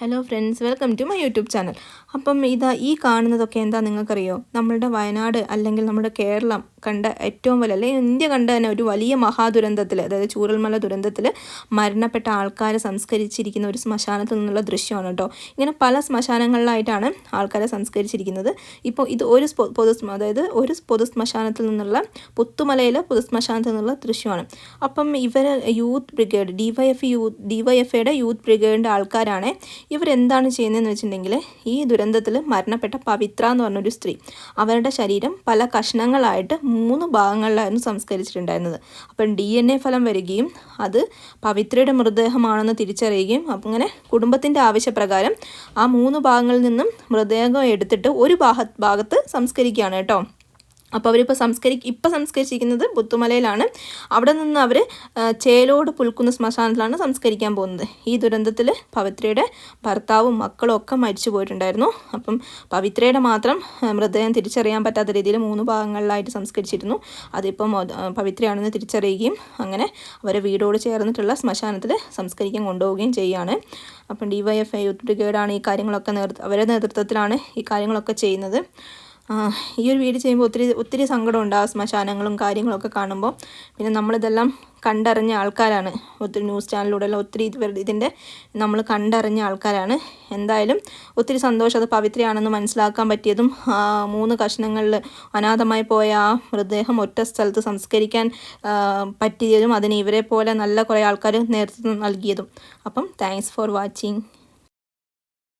Hello friends welcome to my YouTube channel അപ്പം ഇതാ ഈ കാണുന്നതൊക്കെ എന്താ നിങ്ങൾക്കറിയോ? നമ്മളുടെ വയനാട് അല്ലെങ്കിൽ നമ്മുടെ കേരളം കണ്ട ഏറ്റവും വലിയ അല്ലെങ്കിൽ ഇന്ത്യ കണ്ട തന്നെ ഒരു വലിയ മഹാദുരന്തത്തിൽ അതായത് ചൂരൽമല ദുരന്തത്തിൽ മരണപ്പെട്ട ആൾക്കാരെ സംസ്കരിച്ചിരിക്കുന്ന ഒരു ശ്മശാനത്തിൽ നിന്നുള്ള ദൃശ്യമാണ് കേട്ടോ ഇങ്ങനെ പല ശ്മശാനങ്ങളിലായിട്ടാണ് ആൾക്കാരെ സംസ്കരിച്ചിരിക്കുന്നത്. ഇപ്പോൾ ഇത് ഒരു പൊതു അതായത് ഒരു പൊതു ശ്മശാനത്തിൽ നിന്നുള്ള പുത്തുമലയിലെ പൊതു ശ്മശാനത്തിൽ നിന്നുള്ള ദൃശ്യമാണ്. അപ്പം ഇവർ youth brigade D Y F youth D Y F എയുടെ യൂത്ത് ബ്രിഗേഡിന്റെ ആൾക്കാരാണ് ഇവരെന്താണ് ചെയ്യുന്നതെന്ന് വെച്ചിട്ടുണ്ടെങ്കിൽ ഈ ദുരന്തത്തിൽ മരണപ്പെട്ട പവിത്ര എന്ന് പറഞ്ഞൊരു സ്ത്രീ അവരുടെ ശരീരം പല കഷ്ണങ്ങളായിട്ട് മൂന്ന് ഭാഗങ്ങളിലായിരുന്നു സംസ്കരിച്ചിട്ടുണ്ടായിരുന്നത്. അപ്പം ഡി എൻ എ ഫലം വരികയും അത് പവിത്രയുടെ മൃതദേഹമാണെന്ന് തിരിച്ചറിയുകയും അങ്ങനെ കുടുംബത്തിന്റെ ആവശ്യപ്രകാരം ആ മൂന്ന് ഭാഗങ്ങളിൽ നിന്നും മൃതദേഹം എടുത്തിട്ട് ഒരു ഭാഗ ഭാഗത്ത് സംസ്കരിക്കുകയാണ് കേട്ടോ. അപ്പോൾ അവരിപ്പോൾ സംസ്കരി ഇപ്പോൾ സംസ്കരിച്ചിരിക്കുന്നത് പുത്തുമലയിലാണ്. അവിടെ നിന്ന് അവർ ചേലോട് പുൽക്കുന്ന ശ്മശാനത്തിലാണ് സംസ്കരിക്കാൻ പോകുന്നത്. ഈ ദുരന്തത്തിൽ പവിത്രയുടെ ഭർത്താവും മക്കളും ഒക്കെ മരിച്ചു പോയിട്ടുണ്ടായിരുന്നു. അപ്പം പവിത്രയുടെ മാത്രം മൃതദേഹം തിരിച്ചറിയാൻ പറ്റാത്ത രീതിയിൽ മൂന്ന് ഭാഗങ്ങളിലായിട്ട് സംസ്കരിച്ചിരുന്നു. അതിപ്പം പവിത്രയാണെന്ന് തിരിച്ചറിയുകയും അങ്ങനെ അവരെ വീടോട് ചേർന്നിട്ടുള്ള ശ്മശാനത്തിൽ സംസ്കരിക്കാൻ കൊണ്ടുപോവുകയും ചെയ്യുകയാണ് അപ്പം D Y F I youth ബ്രിഗേഡാണ് ഈ കാര്യങ്ങളൊക്കെ നേതൃത്വം അവരുടെ നേതൃത്വത്തിലാണ് ഈ കാര്യങ്ങളൊക്കെ ചെയ്യുന്നത്. ഈ ഒരു വീട് ചെയ്യുമ്പോൾ ഒത്തിരി ഒത്തിരി സങ്കടമുണ്ട് ആ ശ്മശാനങ്ങളും കാര്യങ്ങളൊക്കെ കാണുമ്പോൾ. പിന്നെ നമ്മളിതെല്ലാം കണ്ടറിഞ്ഞ ആൾക്കാരാണ്. ഒത്തിരി ന്യൂസ് ചാനലിലൂടെ എല്ലാം ഒത്തിരി ഇതിന്റെ നമ്മൾ കണ്ടറിഞ്ഞ ആൾക്കാരാണ്. എന്തായാലും ഒത്തിരി സന്തോഷം. അത് പവിത്രയാണെന്ന് മനസ്സിലാക്കാൻ പറ്റിയതും മൂന്ന് കഷ്ണങ്ങളിൽ അനാഥമായി പോയ ആ മൃതദേഹം ഒറ്റ സ്ഥലത്ത് സംസ്കരിക്കാൻ പറ്റിയതും അതിന് ഇവരെ പോലെ നല്ല കുറേ ആൾക്കാർ നേതൃത്വം നൽകിയതും. അപ്പം താങ്ക്സ് ഫോർ വാച്ചിങ്